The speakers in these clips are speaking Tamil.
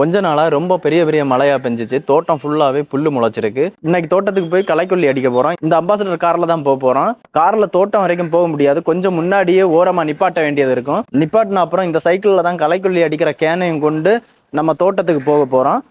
கொஞ்ச நாளாக ரொம்ப பெரிய பெரிய மழையாக பெஞ்சிச்சு. தோட்டம் ஃபுல்லாகவே புல் முளைச்சிருக்கு. இன்னைக்கு தோட்டத்துக்கு போய் களைக்கொல்லி அடிக்க போகிறோம் இந்த அம்பாசடர் காரில் தான் போக போகிறோம் காரில் தோட்டம் வரைக்கும் போக முடியாது. கொஞ்சம் முன்னாடியே ஓரமாக நிப்பாட்ட வேண்டியது இருக்கும். நிப்பாட்டின அப்புறம் இந்த சைக்கிளில் தான் களைக்கொல்லி அடிக்கிற கேனையும் கொண்டு நம்ம தோட்டத்துக்கு போக போகிறோம்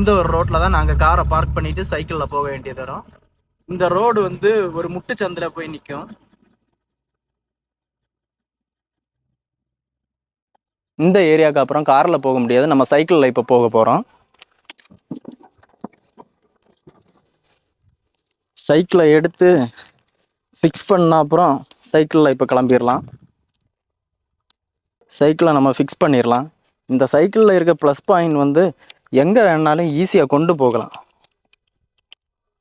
இந்த ஒரு ரோட்ல தான் நாங்கள் காரை பார்க் பண்ணிட்டு சைக்கிளில் போக வேண்டியது வரும். இந்த ரோடு வந்து ஒரு முட்டு போய் நிற்கும் இந்த ஏரியாவுக்கு அப்புறம் காரில் போக முடியாது. நம்ம சைக்கிளில் இப்போ போக போகிறோம் சைக்கிளை எடுத்து ஃபிக்ஸ் பண்ண அப்புறம் சைக்கிளில் இப்போ கிளம்பிடலாம் சைக்கிளை நம்ம ஃபிக்ஸ் பண்ணிடலாம் இந்த சைக்கிளில் இருக்க ப்ளஸ் பாயிண்ட் வந்து எங்கே வேணாலும் ஈஸியாக கொண்டு போகலாம்.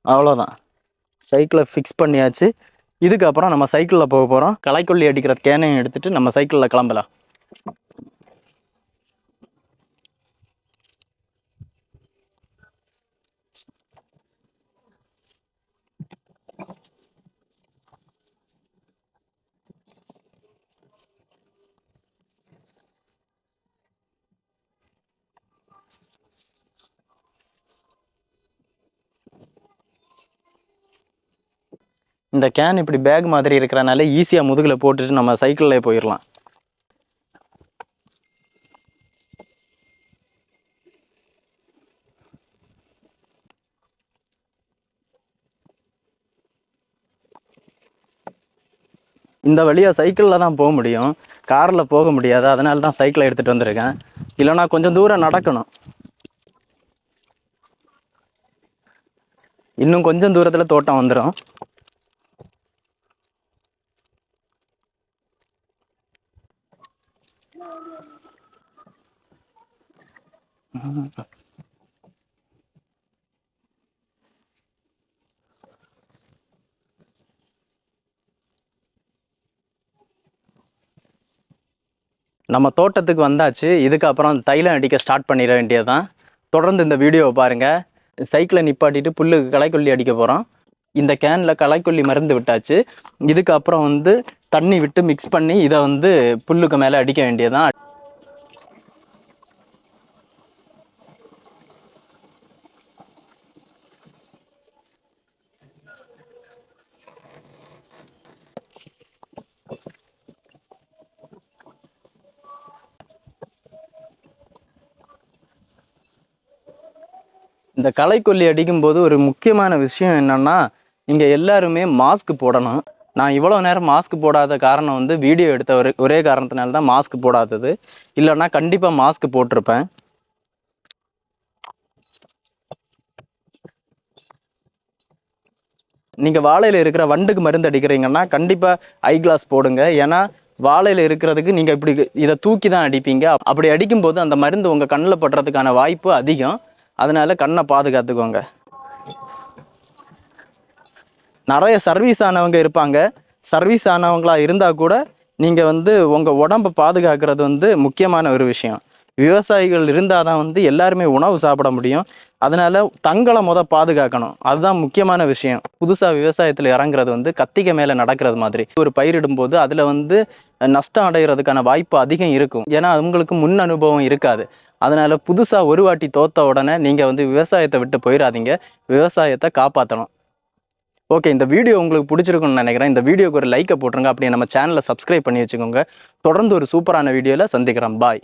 அவ்வளோதான் சைக்கிளை ஃபிக்ஸ் பண்ணியாச்சு. இதுக்கப்புறம் நம்ம சைக்கிளில் போக போகிறோம் களைக்கொல்லி அடிக்கிற கேனையும் எடுத்துகிட்டு நம்ம சைக்கிளில் கிளம்பலாம். இந்த கேன் இப்படி பேக் மாதிரி இருக்கிறனால ஈஸியாக முதுகில் போட்டுட்டு நம்ம சைக்கிளில் போயிடலாம் இந்த வழியாக சைக்கிளில் தான் போக முடியும். காரில் போக முடியாது. அதனால தான் சைக்கிளை எடுத்துகிட்டு வந்திருக்கேன். இல்லைனா கொஞ்சம் தூரம் நடக்கணும். இன்னும் கொஞ்சம் தூரத்தில் தோட்டம் வந்துடும் நம்ம தோட்டத்துக்கு வந்தாச்சு. இதுக்கப்புறம் தைலம் அடிக்க ஸ்டார்ட் பண்ணிட வேண்டியதுதான். தொடர்ந்து இந்த வீடியோவை பாருங்கள் சைக்கிளை நிப்பாட்டிட்டு புல்லுக்கு களைக்கொல்லி அடிக்க போகிறோம் இந்த கேனில் களைக்கொல்லி மருந்து விட்டாச்சு. இதுக்கப்புறம் வந்து தண்ணி விட்டு மிக்ஸ் பண்ணி இதை வந்து புல்லுக்கு மேலே அடிக்க வேண்டியதுதான். இந்த களைக்கொல்லி அடிக்கும்போது ஒரு முக்கியமான விஷயம் என்னன்னா இங்கே எல்லாருமே மாஸ்க் போடணும். நான் இவ்வளோ நேரம் மாஸ்க் போடாத காரணம் வந்து வீடியோ எடுத்த ஒரு ஒரே காரணத்தினால தான் மாஸ்க் போடாதது. இல்லைன்னா கண்டிப்பாக மாஸ்க் போட்டிருப்பேன். நீங்கள் வாழையில் இருக்கிற வண்டுக்கு மருந்து அடிக்கிறீங்கன்னா கண்டிப்பாக ஐ கிளாஸ் போடுங்க. ஏன்னா வாழையில் இருக்கிறதுக்கு நீங்கள் இப்படி இதை தூக்கி தான் அடிப்பீங்க. அப்படி அடிக்கும்போது அந்த மருந்து உங்கள் கண்ணில் படுறதுக்கான வாய்ப்பு அதிகம். அதனால் கண்ணை பாதுகாத்துக்கோங்க. நிறைய சர்வீஸ் ஆனவங்க இருப்பாங்க. சர்வீஸ் ஆனவங்களா இருந்தால் கூட நீங்கள் வந்து உங்கள் உடம்பை பாதுகாக்கிறது வந்து முக்கியமான ஒரு விஷயம். விவசாயிகள் இருந்தால் தான் வந்து எல்லாருமே உணவு சாப்பிட முடியும். அதனால் தங்களை முத பாதுகாக்கணும். அதுதான் முக்கியமான விஷயம். புதுசாக விவசாயத்தில் இறங்குறது வந்து கத்திகை மேலே நடக்கிறது மாதிரி. ஒரு பயிரிடும்போது அதில் வந்து நஷ்டம் அடைகிறதுக்கான வாய்ப்பு அதிகம் இருக்கும். ஏன்னா அவங்களுக்கு முன் அனுபவம் இருக்காது. அதனால் புதுசாக ஒரு வாட்டி தோத்த உடனே நீங்கள் வந்து விவசாயத்தை விட்டு போயிடாதீங்க விவசாயத்தை காப்பாற்றணும் ஓகே இந்த வீடியோ உங்களுக்கு பிடிச்சிருக்குன்னு நினைக்கிறேன். இந்த வீடியோக்கு ஒரு லைக்கை போட்டுருங்க. அப்படியே நம்ம சேனலை சப்ஸ்கிரைப் பண்ணி வச்சுக்கோங்க. தொடர்ந்து ஒரு சூப்பரான வீடியோவில் சந்திக்கிறோம் பாய்